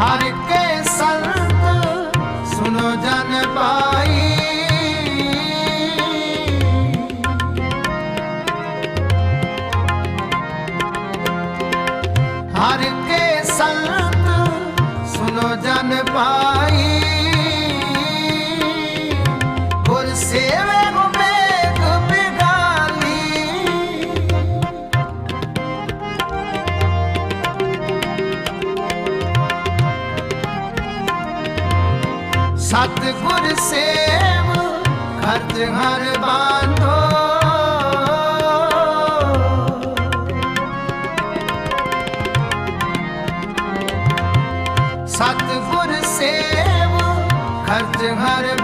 ਹਰ ਕੇ ਸੰਤ ਸੁਨੋ ਜਨ ਪਾਈ ਹਰ ਕੇ ਸੰਤ ਸੁਨੋ ਜਨ ਪਾਈ ਗੁਰ ਸੇਵੇ ਸਤ ਗੁਰ ਸੇਵ ਖਰਚ ਹਰ ਬਾਂਧੋ। ਸਤ ਗੁਰ ਸੇਵ ਖਰਚ ਹਰ